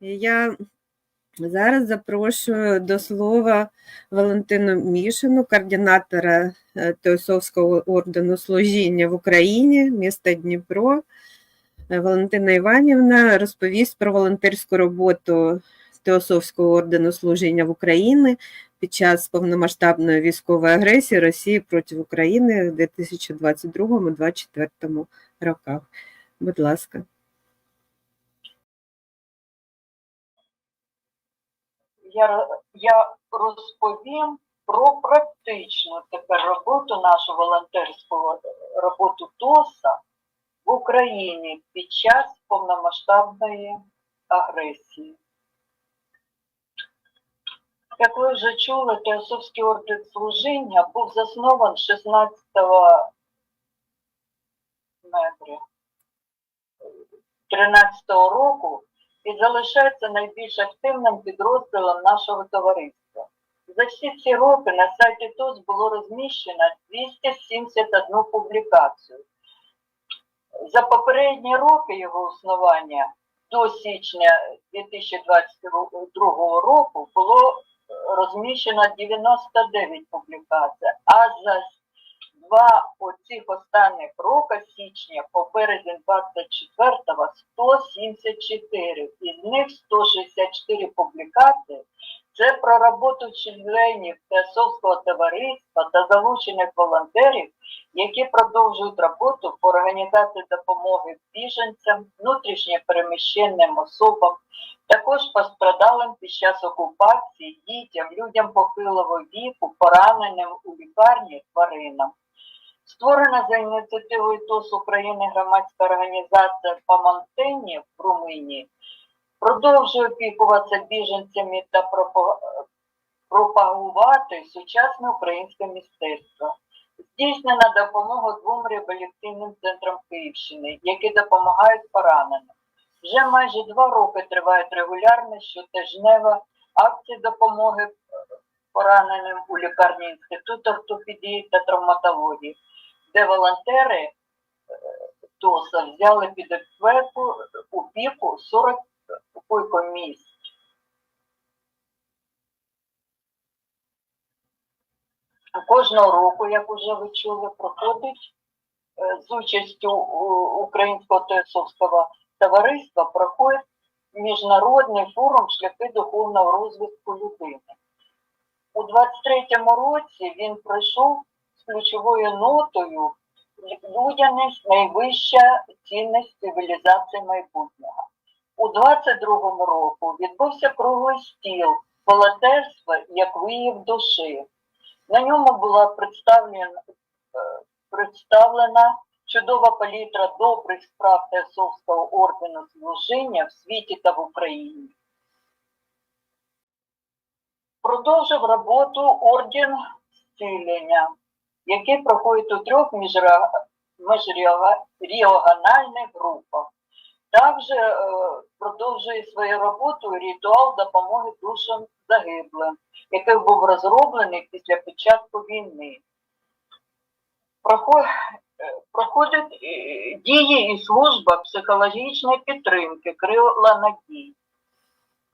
Я зараз запрошую до слова Валентину Мішину, координатора е, Теософського ордену служіння в Україні, міста Дніпро. Е, Валентина Іванівна розповість про волонтерську роботу Теософського ордену служіння в Україні під час повномасштабної військової агресії Росії проти України в 2022-2024 роках. Будь ласка. Я, я розповім про практичну тепер роботу, нашу волонтерську роботу ТОСа в Україні під час повномасштабної агресії. Як ви вже чули, Теософський орден служіння був заснований 16 метрів 13 року і залишається найбільш активним підрозділом нашого товариства. За всі ці роки на сайті ТОС було розміщено 271 публікацію. За попередні роки його існування до січня 2022 року було розміщено 99 публікацій, а за два оцих останніх роки січня по березень 24-го 174, із них 164 публікації це про роботу членів Теософського товариства та залучених волонтерів, які продовжують роботу по організації допомоги біженцям, внутрішньо переміщеним особам, також пострадалим під час окупації, дітям, людям похилого віку, пораненим у лікарні, тваринам. Створена за ініціативою ТОС України громадська організація Памантені в Румунії, продовжує опікуватися біженцями та пропагувати сучасне українське мистецтво. Здійснена допомога двом реабілітаційним центрам Київщини, які допомагають пораненим. Вже майже два роки тривають регулярно щотижнева акції допомоги е, пораненим у лікарні Інституту ортопедії та травматології, де волонтери е, ТОСа взяли під опеку опіку 40 койкомісць. Кожного року, як уже ви чули, проходить е, з участю Українського теософського товариства проходить міжнародний форум шляхи духовного розвитку людини. У 23-му році він пройшов ключовою нотою людяність найвища цінність цивілізації майбутнього. У 22-му року відбувся круглий стіл волонтерства як вияв душі. На ньому була представлена, е, представлена чудова палітра добрих справ Теософського ордену служіння в світі та в Україні. Продовжив роботу орден зцілення, який проходить у трьох міжрегіональних групах. Також е, продовжує свою роботу ритуал допомоги душам загиблим, який був розроблений після початку війни. Прохо- е, Проходить е, дії і служба психологічної підтримки крила надій.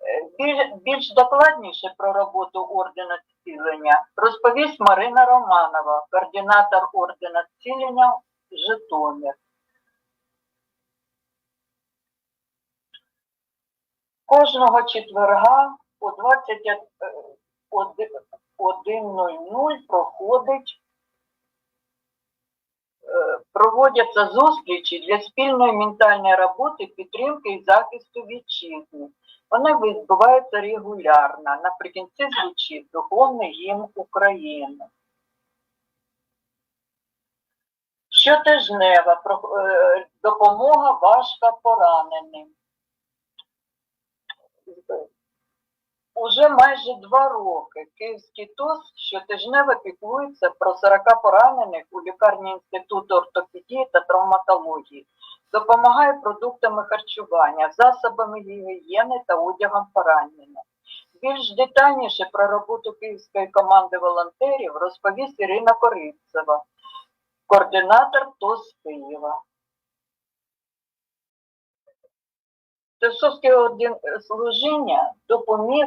Е, біль- Більш докладніше про роботу ордена зцілення розповість Марина Романова, координатор ордена зцілення Житомир. Кожного четверга о 21.00 проходить е, проводяться зустрічі для спільної ментальної роботи, підтримки і захисту вітчизни. Вони відбуваються регулярно. Наприкінці звучить духовний гімн України. Щотижнева е, допомога важко пораненим. Уже майже два роки Київський ТОС щотижнево піклується про 40 поранених у лікарні Інституту ортопедії та травматології, допомагає продуктами харчування, засобами гігієни та одягом поранених. Більш детальніше про роботу київської команди волонтерів розповість Ірина Корицева, координатор ТОС Києва. Тесовське служіння допоміг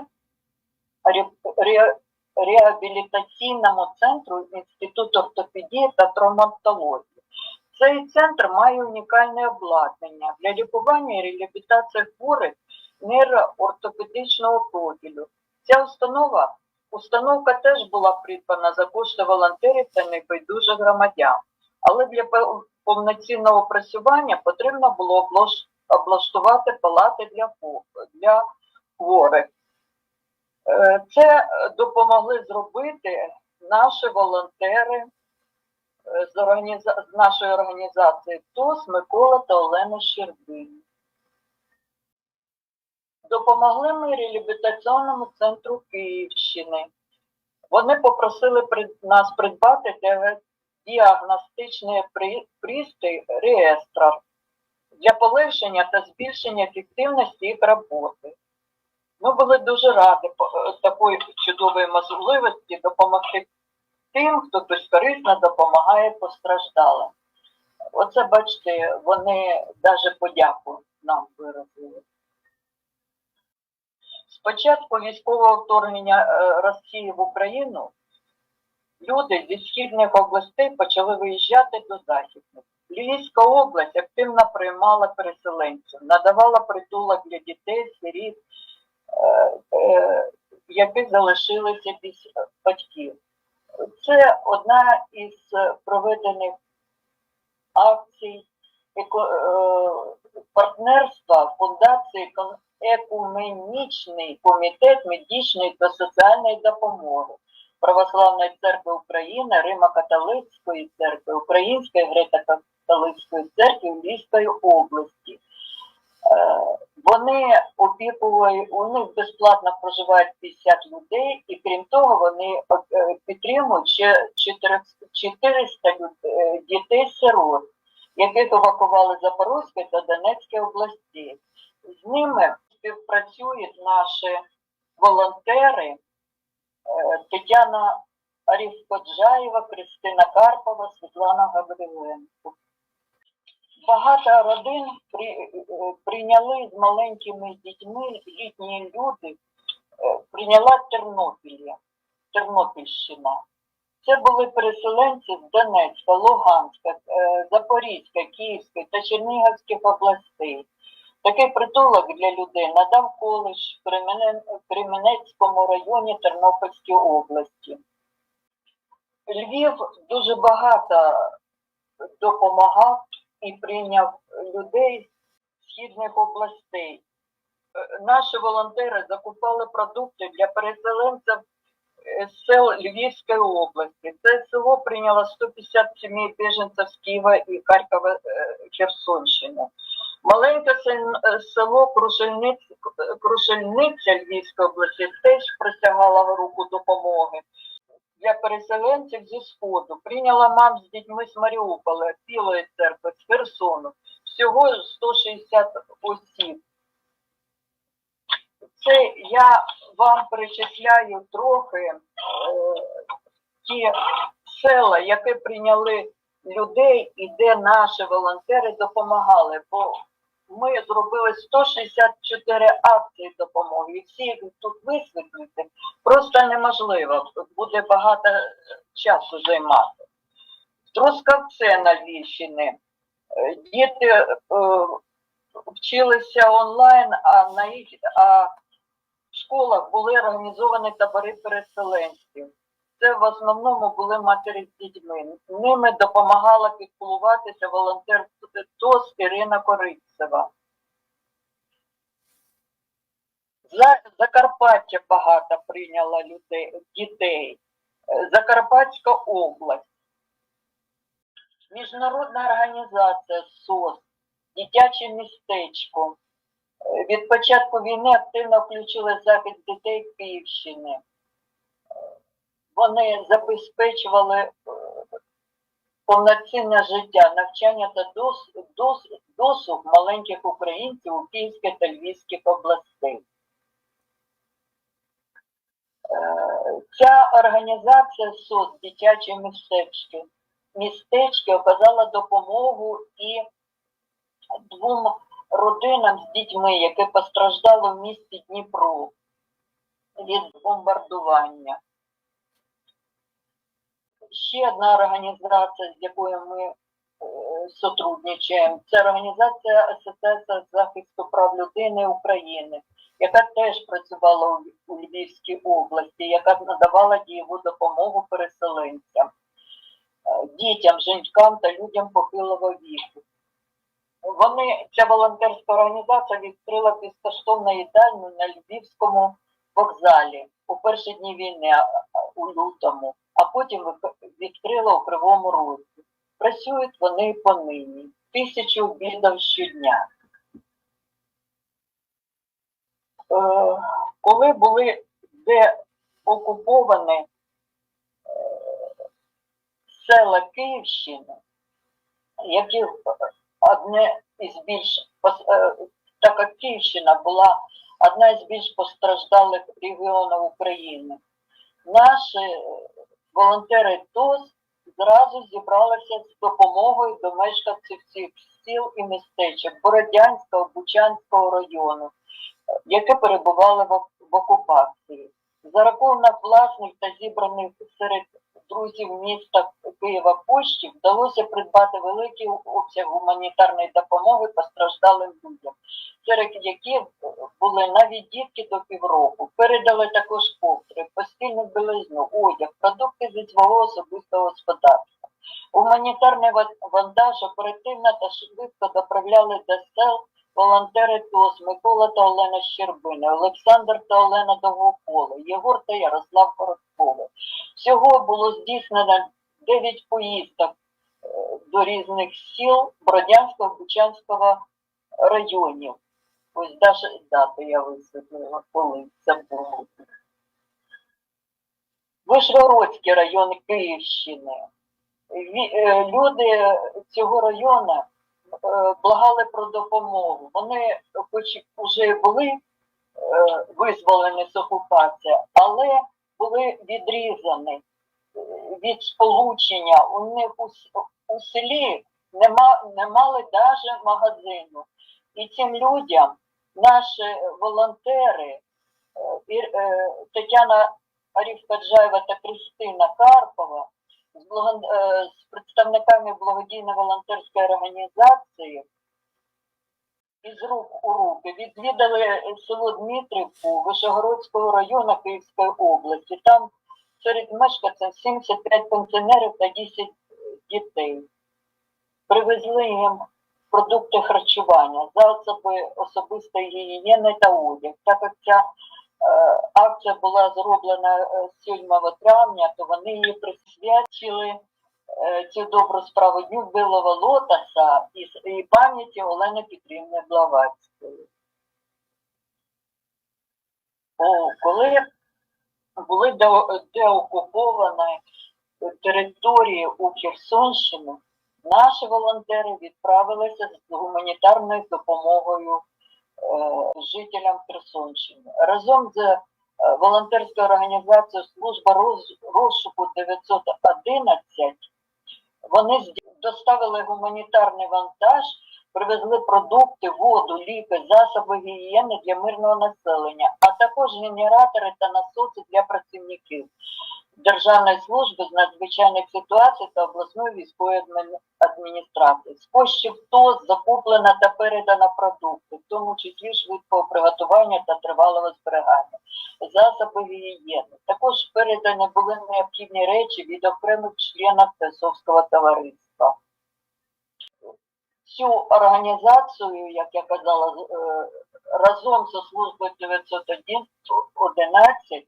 ре- ре- реабілітаційному центру Інституту ортопедії та травматології. Цей центр має унікальне обладнання для лікування і реабілітації хворих нейроортопедичного профілю. Ця установа, установка теж була придбана за кошти волонтерів та небайдужих громадян. Але для повноцінного працювання потрібно було облаштувати палати для, для хворих. Е, Це допомогли зробити наші волонтери з, організа... з нашої організації ТОС Микола та Олена Щербин. Допомогли ми реабілітаційному центру Київщини. Вони попросили нас придбати діагностичний пристрій реєстр для полегшення та збільшення ефективності їх роботи. Ми були дуже раді е, такої чудової можливості допомогти тим, хто безкорисно допомагає постраждалим. Оце, бачите, вони навіть подяку нам виразили. Спочатку військового вторгнення е, Росії в Україну люди зі східних областей почали виїжджати до західних. Львівська область активно приймала переселенців, надавала притулок для дітей, сиріт, е, е, які залишилися без батьків. Це одна із е, проведених акцій е, партнерства фундації «Кон- Екуменічний комітет медичної та соціальної допомоги Православної церкви України, Римо-католицької церкви, Української греко-католицької церкви Львівської області. Вони опікують, у них безплатно проживають 50 людей, і крім того, вони е, підтримують ще 400 400 люд- е, дітей-сирот, яких евакували з Запорізької та Донецької області. З ними співпрацюють наші волонтери е, Тетяна Арівкоджаєва, Кристина Карпова, Світлана Гавриленко. Багато родин при, прийняли з маленькими дітьми літні люди, е, прийняла Тернопілля, Тернопільщина. Це були переселенці з Донецька, Луганська, е, Запорізька, Київської та Чернігівських областей. Такий притулок для людей надав коледж в Кременецькому районі Тернопільської області. Львів дуже багато допомагав і прийняв людей з східних областей. Е, Наші волонтери закупали продукти для переселенців е, з сел Львівської області. Це село прийняло 150 сімей біженців з Києва і Харкова е, Херсонщини. Маленьке село Крушельниця Львівської області теж присягала руку допомоги для переселенців зі Сходу. Прийняла мам з дітьми з Маріуполя, Білої церкви, з Херсону. Всього 160 осіб. Це я вам перечисляю трохи е, ті села, які прийняли людей і де наші волонтери допомагали. Бо ми зробили 164 акції допомоги, всі їх тут висвітлити просто неможливо. Буде багато часу займати. Трускавце на Львівщині. Е, Діти е, вчилися онлайн, а на їх а в школах були організовані табори переселенців. Це в основному були матері з дітьми. Ними допомагала піклуватися волонтер ТОС Ірина Корицева. За Закарпаття багато прийняла людей, дітей. Закарпатська область. Міжнародна організація СОС, дитяче містечко. Від початку війни активно включили захист дітей Київщини. Вони забезпечували е, повноцінне життя, навчання та дос, дос, досуг маленьких українців у Київській та Львівських областей. Ця організація СОС дитячі містечки, містечки оказала допомогу і двом родинам з дітьми, яке постраждало в місті Дніпро від бомбардування. Ще одна організація, з якою ми е, сотрудничаємо, це організація Асоціація захисту прав людини України, яка теж працювала у, Львівській області, яка надавала дієву допомогу переселенцям, е, дітям, жінкам та людям похилого віку. Вони, ця волонтерська організація відкрила безкоштовну їдальню на Львівському вокзалі у перші дні війни у лютому, а потім відкрила у Кривому Розі. Працюють вони понині. Тисячу обідів щодня. Е, коли були де окуповані е, села Київщини, які одне із більш е, так як Київщина була одна із більш постраждалих регіонів України. Наші волонтери ТОС зразу зібралися з допомогою до мешканців цих сіл і містечок Бородянського, Бучанського району, яке перебували в окупації. За рахунок власних та зібраних серед друзів міста Києва коштів вдалося придбати великий обсяг гуманітарної допомоги постраждалим людям, серед яких були навіть дітки до півроку. Передали також ковдри, постільну білизню, одяг, продукти зі свого особистого господарства. Гуманітарний ва- вантаж оперативно та швидко доправляли до сел волонтери ТОС Микола та Олена Щербини, Олександр та Олена Довгополи, Єгор та Ярослав Короткови. Всього було здійснено 9 поїздок е, до різних сіл Бродянського, Бучанського районів. Ось даже дату я висвітлила, коли це було. Вишгородський район Київщини. Е, Люди цього району благали про допомогу. Вони хоч вже були е, визволені з окупації, але були відрізані е, від сполучення. У них у, у селі нема, не мали навіть магазину. І цим людям наші волонтери е, е, Тетяна Арівкаджаєва та Кристина Карпова з, благо- е, з представниками благодійної волонтерської організації із рук у руки відвідали село Дмитрівку Вишегородського району Київської області. Там серед мешканців 75 пенсіонерів та 10 дітей. Привезли їм продукти харчування, засоби особистої гігієни та одяг. Так як ця акція була зроблена е, 7 травня, то вони її присвячили е, цю добру справу Дню Білого Лотоса і, пам'яті Олени Петрівни Блаватської. Коли були деокуповані території у Херсонщину, наші волонтери відправилися з гуманітарною допомогою е, жителям Херсонщини. Разом з е, волонтерською організацією Служба роз- розшуку 911 вони доставили гуманітарний вантаж, привезли продукти, воду, ліки, засоби гігієни для мирного населення, а також генератори та насоси для працівників Державної служби з надзвичайних ситуацій та обласної військової адміністрації. З коштів ТОС закуплена та передана продукти, в тому числі швидкого приготування та тривалого зберігання, засоби гігієни. Також передані були необхідні речі від окремих членів Тесовського товариства. Цю організацію, як я казала, е, разом зі службою 911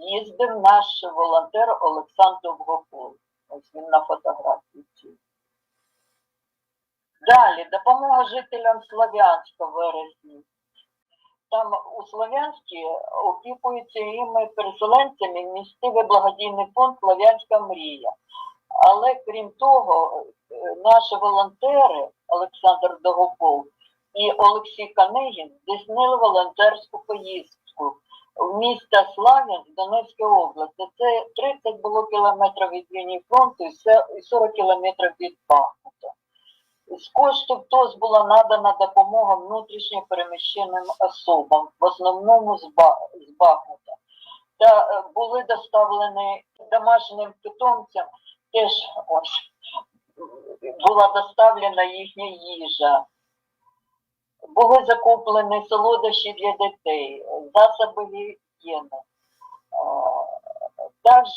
їздив наш волонтер Олександр Довгопол. Ось він на фотографії. цій. Далі допомога жителям Слов'янська вересні. Там у Слов'янській опікуються іми переселенцями місцевий благодійний фонд Слов'янська мрія. Але крім того, наші волонтери Олександр Догопол і Олексій Канигін здійснили волонтерську поїздку в місто Славянськ Донецької області. Це 30 було кілометрів від лінії фронту і 40 кілометрів від Бахмута. З коштів ТОЗ була надана допомога внутрішньо переміщеним особам, в основному з Бахмута. Та е, були доставлені домашнім питомцям, теж ось була доставлена їхня їжа. Були закуплені солодощі для дітей, засоби гігієни. Е, Також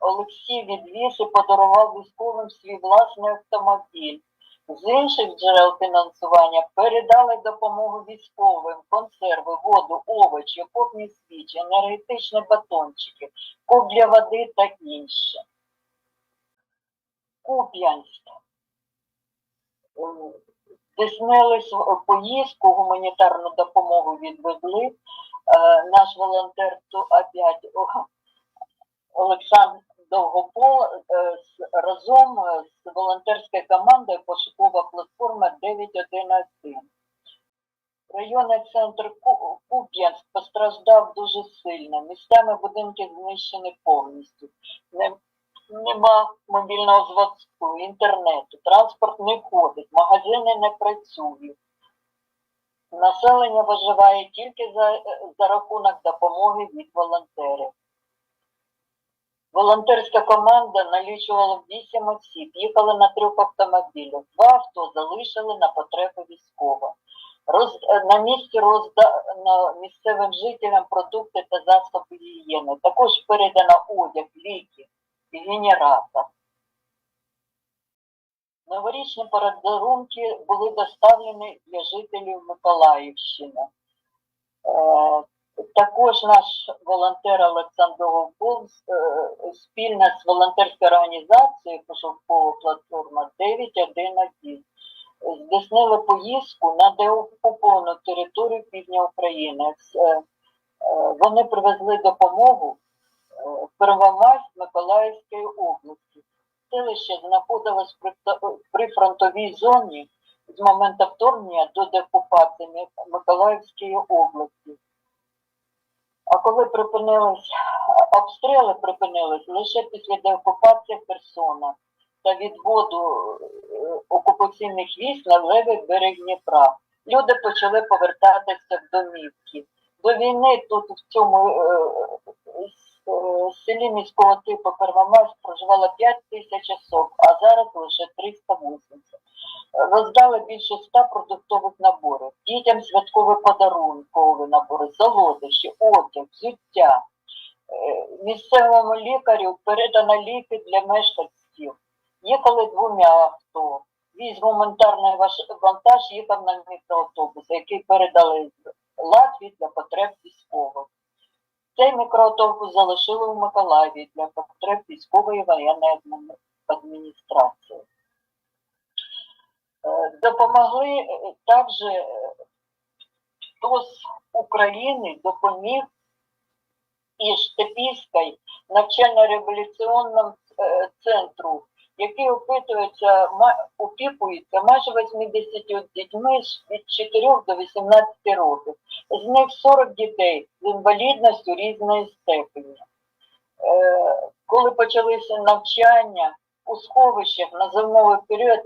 Олексій відвіз і подарував військовим свій власний автомобіль. З інших джерел фінансування передали допомогу військовим, консерви, воду, овочі, окопні свічі, енергетичні батончики, куб для води та інше. Куп'янськ. Здійснили поїздку, гуманітарну допомогу відвезли. Е, Наш волонтер опять Олександр Довгопол е, разом е, з волонтерською командою пошукова платформа 911. Районний центр Ку- Куп'янськ постраждав дуже сильно. Місцями будинки знищені повністю. Не- Нема мобільного зв'язку, інтернету, транспорт не ходить, магазини не працюють. Населення виживає тільки за, за рахунок допомоги від волонтерів. Волонтерська команда налічувала 8 осіб, їхали на трьох автомобілях. Два авто залишили на потреби військових. Роз, на місці роздано місцевим жителям продукти та засоби гігієни. Також передано одяг, ліки генератор. Новорічні подарунки були доставлені для жителів Миколаївщини. Е, також наш волонтер Олександр Голков е, спільно з волонтерською організацією пошукова платформа 911 здійснили поїздку на деокуповану територію півдня України. Е, Вони привезли допомогу е, Первомайськ Миколаївської області. Селище знаходилось при, фронтовій зоні з моменту вторгнення до деокупації Миколаївської області. А коли припинились обстріли, припинились лише після деокупації Херсона та відводу е, окупаційних військ на левий берег Дніпра. Люди почали повертатися в домівки. До війни тут в цьому е, е, селі міського типу Первомайськ проживало 5 тисяч особ, а зараз лише 380. Роздали більше 100 продуктових наборів. Дітям святкові подарункові набори, солодощі, одяг, взуття. Е, Місцевому лікарю передано ліки для мешканців. Їхали двома авто. Віз гуманітарний вантаж їхав на мікроавтобус, який передали з Латвії для потреб військових. Цей мікроавтобус залишили у Миколаєві для потреб військової воєнної адміністрації. Е, Допомогли е, також е, з України допоміг і Штепівській навчально-революційному центру, який опитується, опікується майже 80 дітьми від 4 до 18 років. З них 40 дітей з інвалідністю різної степені. Е, Коли почалися навчання у сховищах на зимовий період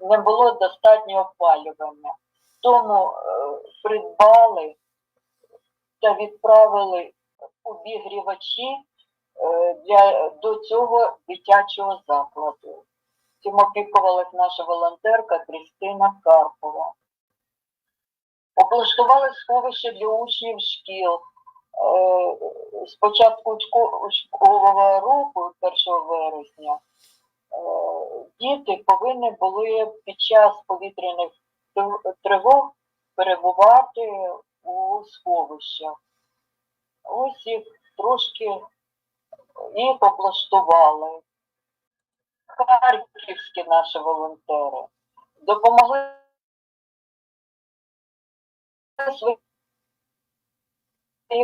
не було достатнього опалювання. Тому е, придбали та відправили обігрівачі для до цього дитячого закладу. Цим опікувалась наша волонтерка Крістина Карпова. Облаштували сховище для учнів шкіл. Е, З початку року, 1 вересня, е, діти повинні були під час повітряних тривог перебувати у сховищах. Ось їх трошки їх облаштували. Харківські наші волонтери допомогли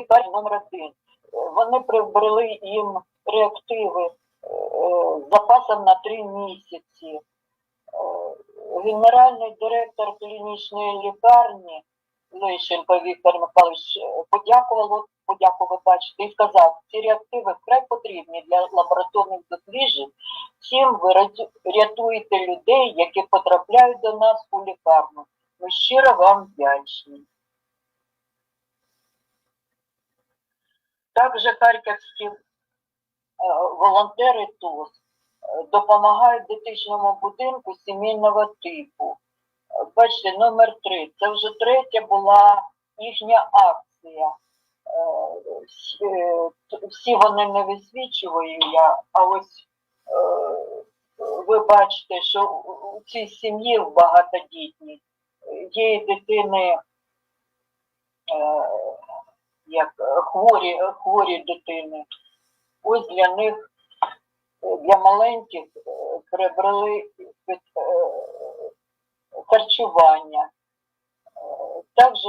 карті номер один. Е, Вони прибрали їм реактиви е, з запасом на три місяці. Е, Генеральний директор клінічної лікарні Лещенко Віктор Михайлович е, подякував, подякував, бачите, і сказав, ці реактиви вкрай потрібні для лабораторних досліджень Всім ви рятуєте людей, які потрапляють до нас у лікарню. Ми щиро вам вдячні. Також харківські е, волонтери ТОС е, допомагають дитячному будинку сімейного типу. Бачите, номер три. Це вже третя була їхня акція. Е, е, Всі вони не висвічую я, а ось е, ви бачите, що у- цій сім'ї багатодітній е, є дитини як хворі, хворі дитини. Ось для них, для маленьких, прибрали під, харчування. Е, Також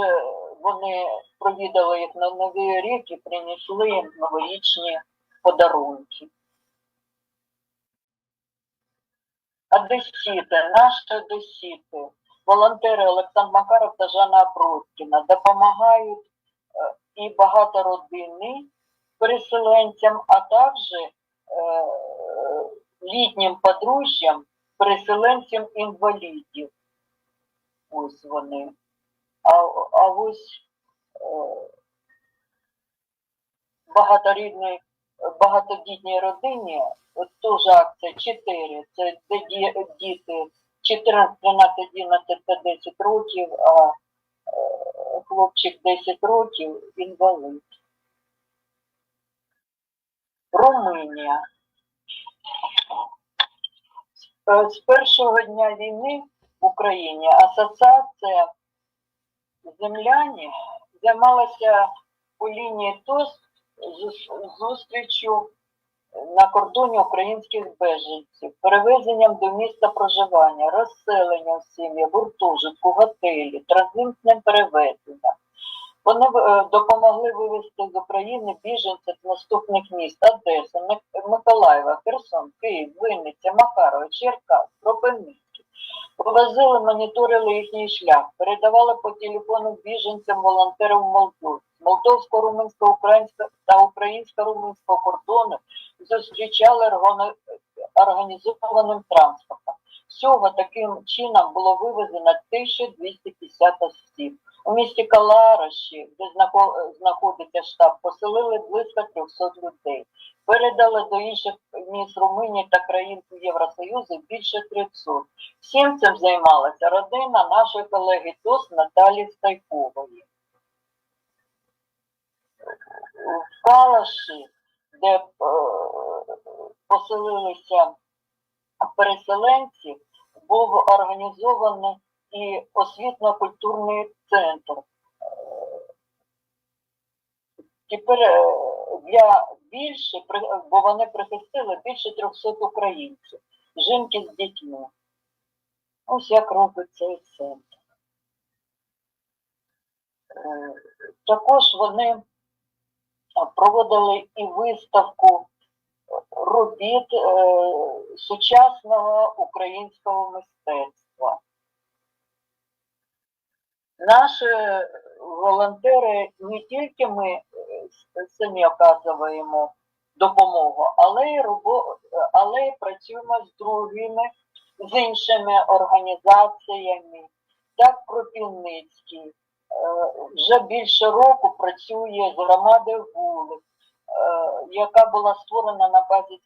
вони провідали їх на Новий рік і принесли їм новорічні подарунки. Одесіти, наші одесіти, волонтери Олександр Макаров та Жанна Аброткіна допомагають е, і багатородинним переселенцям, а також е, літнім подружжям, переселенцям інвалідів. Ось вони. А, а ось е, багаторідній, багатодітній родині, от теж акція 4, це діти 14, 13, 11 та 10 років, а е, хлопчик 10 років інвалид. Румунія. Е, З першого дня війни в Україні асоціація земляні займалася у лінії ТОС зустрічю на кордоні українських беженців, перевезенням до міста проживання, розселенням сім'ї, гуртожитку, готелі, транзитним перевезенням. Вони е, допомогли вивезти з України біженців з наступних міст Одеса, Миколаєва, Херсон, Київ, Винниця, Макарова, Черкас, Кропивницький. Повозили, моніторили їхній шлях, передавали по телефону біженцям волонтерам Молдові. З молдовсько-румунсько-українського та українсько-румунського кордону зустрічали організованим транспортом. Всього таким чином було вивезено 1250 осіб. У місті Калараші, де знаходиться штаб, поселили близько 300 людей. Передали до інших міст Румунії та країн Євросоюзу більше 300. Всім цим займалася родина нашої колеги ТОС Наталі Стайкової. В Калаші, де е, поселилися переселенці, був організований і освітньо-культурний центр. Тепер е, для більше, бо вони прихистили більше 300 українців, жінки з дітьми. Ось як робить цей центр. Також вони проводили і виставку робіт е, сучасного українського мистецтва. Наші волонтери не тільки ми е, самі оказуємо допомогу, але й робо, але й працюємо з другими, з іншими організаціями. Так Кропівницький е, вже більше року працює з громадою вулиць, е, яка була створена на базі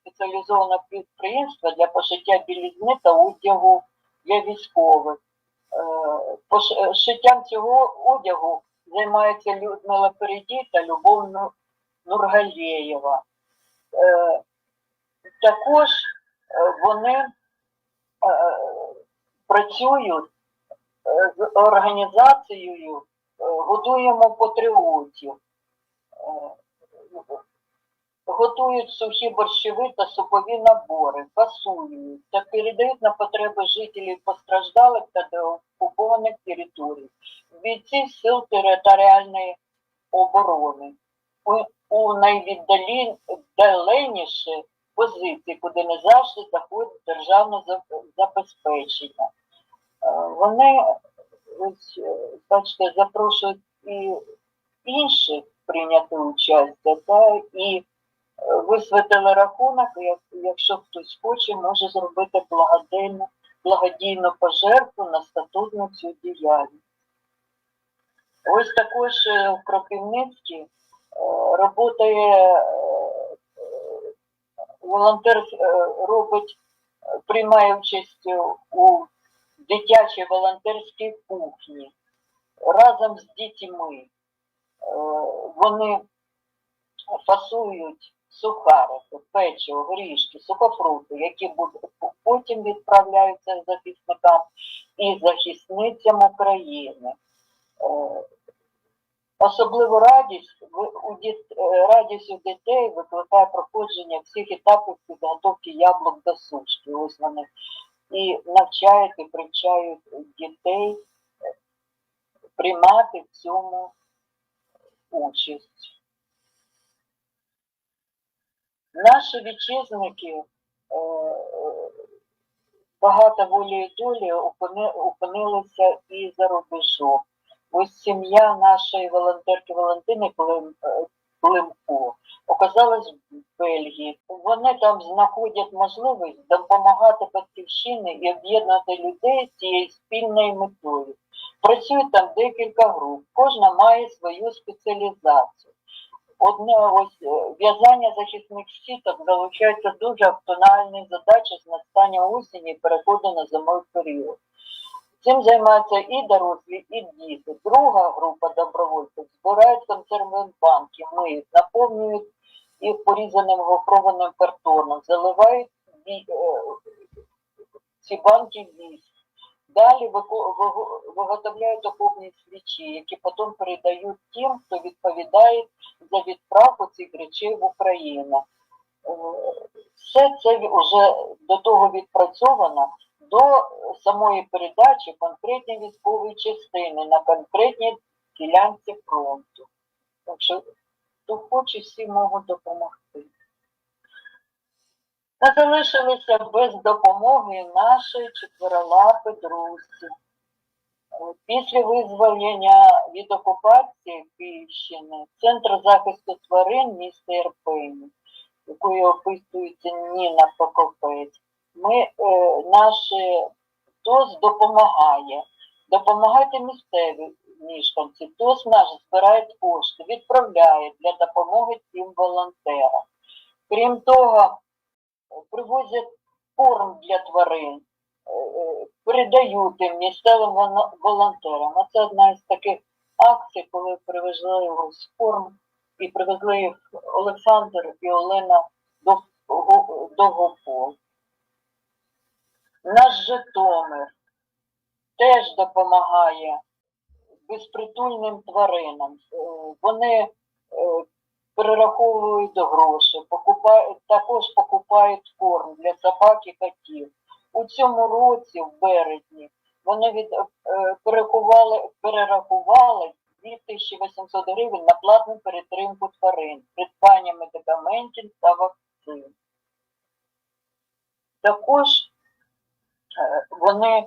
спеціалізованого підприємства для пошиття білізни та одягу для військових. Е, е, Шиттям цього одягу займаються Людмила Передій та Любов Ну- Нургалєєва. Е, Також вони працюють з організацією Годуємо патріотів. Готують сухі борщові та супові набори, фасують та передають на потреби жителів постраждалих та деокупованих територій, бійців сил територіальної оборони. У, у найвіддаленіші позиції, куди не завжди заходить державне забезпечення. Е, Вони, ось, е, бачите, запрошують і інших прийняти участь, та і Висвітили рахунок, як- якщо хтось хоче, може зробити благодійну, благодійну пожертву на статутну цю діяльність. Ось також е, в Кропивницькій працює волонтер е, робить, е, приймає участь у дитячій волонтерській кухні разом з дітьми. Е, Вони фасують сухарики, печиво, горішки, сухофрукти, які потім відправляються захисникам і захисницям України. Е, Особливу радість у е, радість у дітей викликає проходження всіх етапів підготовки яблук до сушки. Ось вони і навчають і привчають дітей е, приймати в цьому участь. Наші вітчизники е, е, багато волі і долі опинилися і за рубежом. Ось сім'я нашої волонтерки Валентини Клим- е, Климко оказалась в Бельгії. Вони там знаходять можливість допомагати батьківщині і об'єднати людей з цією спільною метою. Працює там декілька груп, кожна має свою спеціалізацію. Одне ось е, в'язання захисних сіток залучається дуже актуальні задачі з настання осені і переходу на зимовий період. Цим займаються і дорослі, і діти. Друга група добровольців збирають консервні банки, миють, наповнюють їх порізаним гофрованим картоном, заливають е, ці банки в віск. Далі виготовляють окопні свічі, які потім передають тим, хто відповідає за відправку цих речей в Україну. Е, Все це вже до того відпрацьовано до самої передачі конкретні військової частини на конкретній ділянці фронту. Так що хто хоче, всі можуть допомогти. Та залишилися без допомоги наші четверолапи друзі. Е, Після визволення від окупації Київщини Центр захисту тварин міста Ірпені, якою описується Ніна Прокопець, ми, е, наші ТОС допомагає. Допомагайте місцеві мешканці. ТОС наш збирає кошти, відправляє для допомоги цим волонтерам. Крім того, привозять корм для тварин, е, е, передають місцевим волонтерам. А це одна із таких акцій, коли привезли ось корм і привезли їх Олександр і Олена до, Довгопол. Наш Житомир теж допомагає безпритульним тваринам. Е, Вони е, перераховують гроші, покупають, також покупають корм для собак і котів. У цьому році, в березні, вони від, е, перерахували, перерахували 2800 гривень на платну перетримку тварин, придбання медикаментів та вакцин. Також е, вони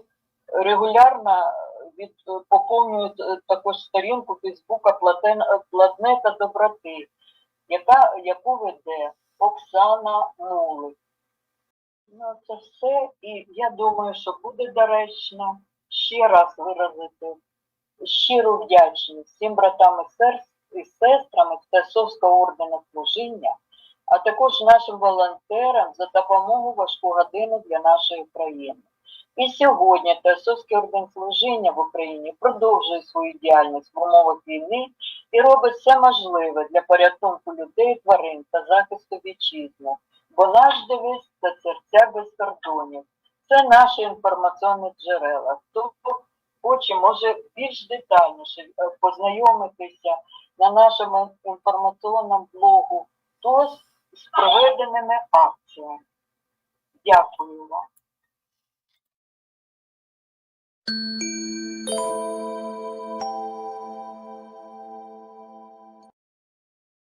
регулярно від, поповнюють е, також сторінку Фейсбука «Платен- Платнета доброти, яка, яку веде Оксана Мулик. Ну, це все. І я думаю, що буде доречно ще раз виразити щиру вдячність всім братам і сестрам Тесовського ордену служіння, а також нашим волонтерам за допомогу важку годину для нашої країни. І сьогодні Тесовський орден служіння в Україні продовжує свою діяльність в умовах війни і робить все можливе для порятунку людей, тварин та захисту вітчизни. Бо наш девиз – це серця без кордонів. Це наші інформаційні джерела. Хто хоче, може більш детальніше е, познайомитися на нашому інформаційному блогу ТОС з проведеними акціями. Дякую вам.